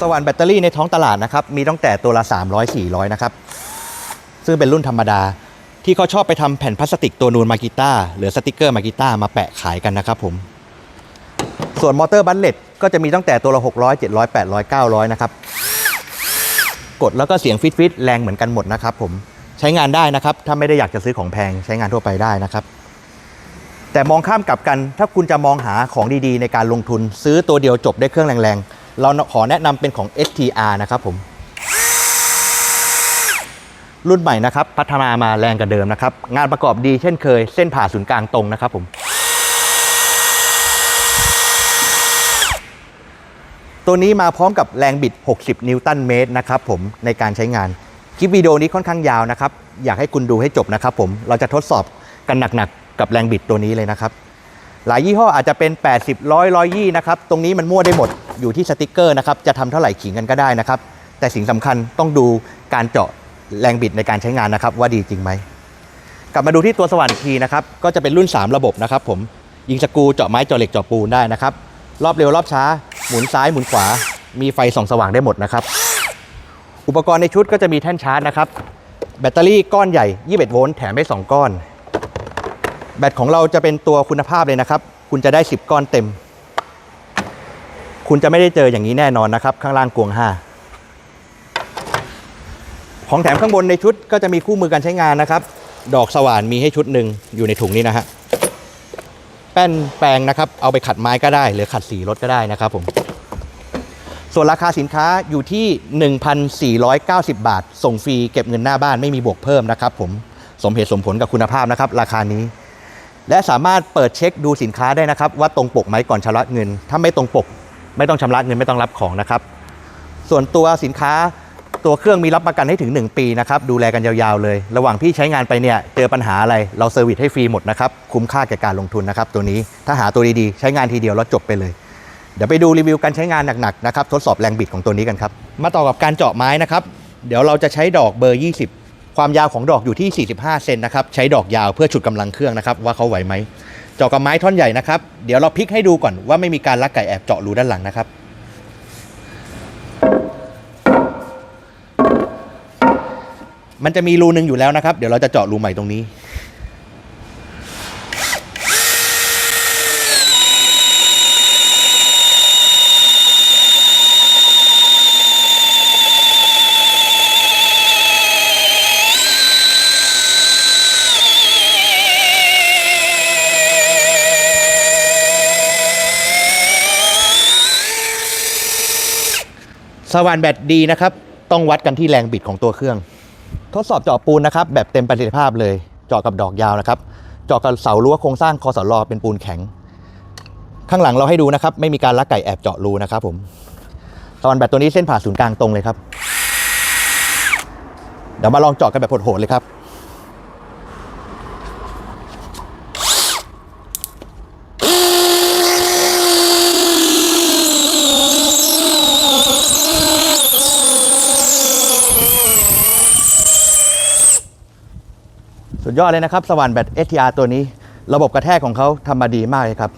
สว่านแบตเตอรี่ในท้องตลาดนะครับ มีตั้งแต่ตัวละ 300 400 นะครับ ซึ่งเป็นรุ่นธรรมดา ที่เขาชอบไปทำแผ่นพลาสติกตัวนูนมากีต้าหรือสติกเกอร์มากีต้ามาแปะขายกันนะครับผม ส่วนมอเตอร์บัลเลตก็จะมีตั้งแต่ตัวละ 600 700 800 900 นะครับ กดแล้วก็เสียงฟิตฟิตแรงเหมือนกันหมดนะครับผม ใช้งานได้นะครับ ถ้าไม่ได้อยากจะซื้อของแพงใช้งานทั่วไปได้นะครับแต่มองข้ามกลับกัน ถ้าคุณจะมองหาของดีๆ ในการลงทุน ซื้อตัวเดียวจบได้เครื่องแรงๆ เราขอแนะนำเป็นของ STR นะครับผมรุ่นใหม่นะครับพัฒนามาแรงกว่าเดิมนะครับ งานประกอบดีเช่นเคย เส้นผ่าศูนย์กลางตรงนะครับผมตัวนี้มาพร้อมกับแรงบิด 60 นิวตันเมตรนะครับผมในการใช้งาน คลิปวิดีโอนี้ค่อนข้างยาวนะครับ อยากให้คุณดูให้จบนะครับผมเราจะทดสอบกันหนักๆกับแรงบิดตัวนี้เลยนะครับ หลายยี่ห้ออาจจะเป็น 80 100 120นะครับ ตรงนี้มันมั่วได้หมดอยู่ที่สติกเกอร์นะครับ จะทำเท่าไหร่ขิงกันก็ได้นะครับ แต่สิ่งสำคัญต้องดูการเจาะแรงบิดในการใช้งานนะครับ ว่าดีจริงไหม กลับมาดูที่ตัวสว่านคีนะครับ ก็จะเป็นรุ่น 3 ระบบนะครับผม ยิงสกูเจาะไม้เจาะเหล็กเจาะปูนได้นะครับ รอบเร็วรอบช้า หมุนซ้ายหมุนขวา มีไฟส่องสว่างได้หมดนะครับ อุปกรณ์ในชุดก็จะมีแท่นชาร์จนะครับ แบตเตอรี่ก้อนใหญ่ 21 โวลต์ แถมได้2ก้อน แบตของเราจะเป็นตัวคุณภาพเลยนะครับ คุณจะได้ 10 ก้อนเต็ม คุณจะไม่ได้เจออย่างนี้แน่นอนนะครับ ข้างล่างกวง 5 ของแถมข้างบนในชุดก็จะมีคู่มือการใช้งานนะครับ ดอกสว่านมีให้ชุดหนึ่งอยู่ในถุงนี้นะฮะแป้นแปรงนะครับ เอาไปขัดไม้ก็ได้ หรือขัดสีรถก็ได้นะครับผมส่วนราคาสินค้าอยู่ที่ 1,490 บาท ส่งฟรีเก็บเงินหน้าบ้านไม่มีบวกเพิ่มนะครับผม สมเหตุสมผลกับคุณภาพนะครับ ราคานี้ และสามารถเปิดเช็คดูสินค้าได้นะครับ ว่าตรงปกไหมก่อนชำระเงิน ถ้าไม่ตรงปก ไม่ต้องชำระเงินไม่ต้องรับของนะครับ ส่วนตัวสินค้าตัวเครื่องมีรับประกันให้ถึง 1 ปีนะครับดูแลกันยาวๆเลย ระหว่างพี่ใช้งานไปเนี่ยเจอปัญหาอะไรเราเซอร์วิสให้ฟรีหมดนะครับคุ้มค่าแก่การลงทุนนะครับตัวนี้ถ้าหาตัวดีๆ ใช้งานทีเดียวแล้วจบไปเลย เดี๋ยวไปดูรีวิวการใช้งานหนักๆนะครับทดสอบแรงบิดของตัวนี้กันครับมาต่อกับการเจาะไม้นะครับเดี๋ยวเราจะใช้ดอกเบอร์ 20 ความยาวของดอกอยู่ที่ 45 เซนนะครับ ใช้ดอกยาวเพื่อฉุดกำลังเครื่องนะครับ ว่าเขาไหวไหม เจาะกับไม้ท่อนใหญ่นะครับ เดี๋ยวเราพลิกให้ดูก่อนว่าไม่มีการลักไก่แอบเจาะรูด้านหลังนะครับ มันจะมีรูหนึ่งอยู่แล้วนะครับ เดี๋ยวเราจะเจาะรูใหม่ตรงนี้ สว่านแบตดีนะครับ ต้องวัดกันที่แรงบิดของตัวเครื่อง ทดสอบเจาะปูนนะครับ แบบเต็มประสิทธิภาพเลย เจาะกับดอกยาวนะครับ เจาะกับเสารั้วโครงสร้างคอสลอเป็นปูนแข็ง ข้างหลังเราให้ดูนะครับ ไม่มีการลักไก่แอบเจาะรูนะครับผมสว่านแบตตัวนี้เส้นผ่าศูนย์กลางตรงเลยครับ เดี๋ยวมาลองเจาะกันแบบโหดๆเลยครับ สุดยอดเลยนะครับสว่านแบต STR ตัวนี้ ระบบกระแทกของเขาทำมาดีมากเลยครับ